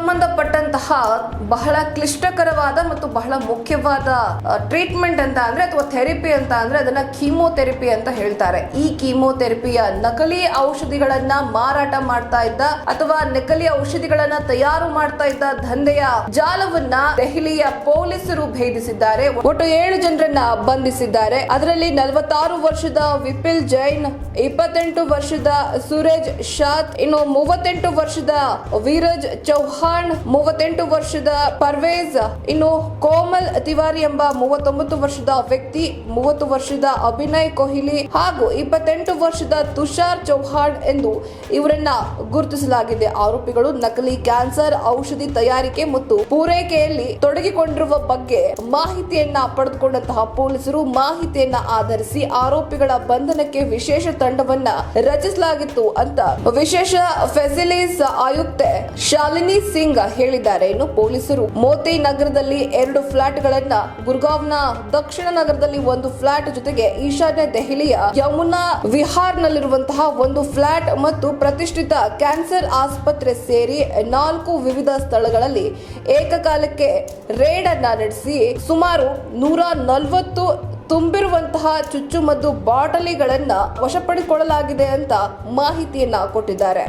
mundo ಸಂಬಂಧಪಟ್ಟಂತಹ ಬಹಳ ಕ್ಲಿಷ್ಟಕರವಾದ ಮತ್ತು ಬಹಳ ಮುಖ್ಯವಾದ ಟ್ರೀಟ್ಮೆಂಟ್ ಅಂತ ಅಂದ್ರೆ ಅಥವಾ ಥೆರಪಿ ಅಂತ ಅಂದ್ರೆ ಅದನ್ನ ಕೀಮೋಥೆರಪಿ ಅಂತ ಹೇಳ್ತಾರೆ. ಈ ಕೀಮೋಥೆರಪಿಯ ನಕಲಿ ಔಷಧಿಗಳನ್ನ ಮಾರಾಟ ಮಾಡ್ತಾ ಇದ್ದ ಅಥವಾ ನಕಲಿ ಔಷಧಿಗಳನ್ನ ತಯಾರು ಮಾಡ್ತಾ ಇದ್ದ ದಂಧೆಯ ಜಾಲವನ್ನ ದೆಹಲಿಯ ಪೊಲೀಸರು ಭೇದಿಸಿದ್ದಾರೆ. ಒಟ್ಟು ಏಳು ಜನರನ್ನ ಬಂಧಿಸಿದ್ದಾರೆ. ಅದರಲ್ಲಿ ನಲವತ್ತಾರು ವರ್ಷದ ವಿಪಿಲ್ ಜೈನ್, ಇಪ್ಪತ್ತೆಂಟು ವರ್ಷದ ಸುರೇಜ್ ಶಾತ್ ಇನ್ನು ಮೂವತ್ತೆಂಟು ವರ್ಷದ ವೀರಜ್ ಚೌಹಾಣ್, ಮೂವತ್ತೆಂಟು ವರ್ಷದ ಪರ್ವೇಜ್, ಇನ್ನು ಕೋಮಲ್ ತಿವಾರಿ ಎಂಬ ಮೂವತ್ತೊಂಬತ್ತು ವರ್ಷದ ವ್ಯಕ್ತಿ, ಮೂವತ್ತು ವರ್ಷದ ಅಭಿನಯ್ ಕೊಹ್ಲಿ ಹಾಗೂ ಇಪ್ಪತ್ತೆಂಟು ವರ್ಷದ ತುಷಾರ್ ಚೌಹಾಣ್ ಎಂದು ಇವರನ್ನ ಗುರುತಿಸಲಾಗಿದೆ. ಆರೋಪಿಗಳು ನಕಲಿ ಕ್ಯಾನ್ಸರ್, ಔಷಧಿ ತಯಾರಿಕೆ ಮತ್ತು ಪೂರೈಕೆಯಲ್ಲಿ ತೊಡಗಿಕೊಂಡಿರುವ ಬಗ್ಗೆ ಮಾಹಿತಿಯನ್ನ ಪಡೆದುಕೊಂಡಂತಹ ಪೊಲೀಸರು ಮಾಹಿತಿಯನ್ನ ಆಧರಿಸಿ ಆರೋಪಿಗಳ ಬಂಧನಕ್ಕೆ ವಿಶೇಷ ತಂಡವನ್ನ ರಚಿಸಲಾಗಿತ್ತು ಅಂತ ವಿಶೇಷ ಫೆಸಿಲಿಸ್ ಆಯುಕ್ತೆ ಶಾಲಿನಿ ಸಿಂಗ್ ಹೇಳಿದ್ದಾರೆ ಇನ್ನು ಪೊಲೀಸರು. ಮೋತಿ ನಗರದಲ್ಲಿ ಎರಡು ಫ್ಲಾಟ್ಗಳನ್ನ, ಗುರ್ಗಾವ್ನ ದಕ್ಷಿಣ ನಗರದಲ್ಲಿ ಒಂದು ಫ್ಲಾಟ್ ಜೊತೆಗೆ ಈಶಾನ್ಯ ದೆಹಲಿಯ ಯಮುನಾ ವಿಹಾರ್ನಲ್ಲಿರುವಂತಹ ಒಂದು ಫ್ಲಾಟ್ ಮತ್ತು ಪ್ರತಿಷ್ಠಿತ ಕ್ಯಾನ್ಸರ್ ಆಸ್ಪತ್ರೆ ಸೇರಿ ನಾಲ್ಕು ವಿವಿಧ ಸ್ಥಳಗಳಲ್ಲಿ ಏಕಕಾಲಕ್ಕೆ ರೇಡ್ ಅನ್ನ ನಡೆಸಿ ಸುಮಾರು ನೂರ ನಲವತ್ತು ತುಂಬಿರುವಂತಹ ಚುಚ್ಚುಮದ್ದು ಬಾಟಲಿಗಳನ್ನ ವಶಪಡಿಸಿಕೊಳ್ಳಲಾಗಿದೆ ಅಂತ ಮಾಹಿತಿಯನ್ನ ಕೊಟ್ಟಿದ್ದಾರೆ.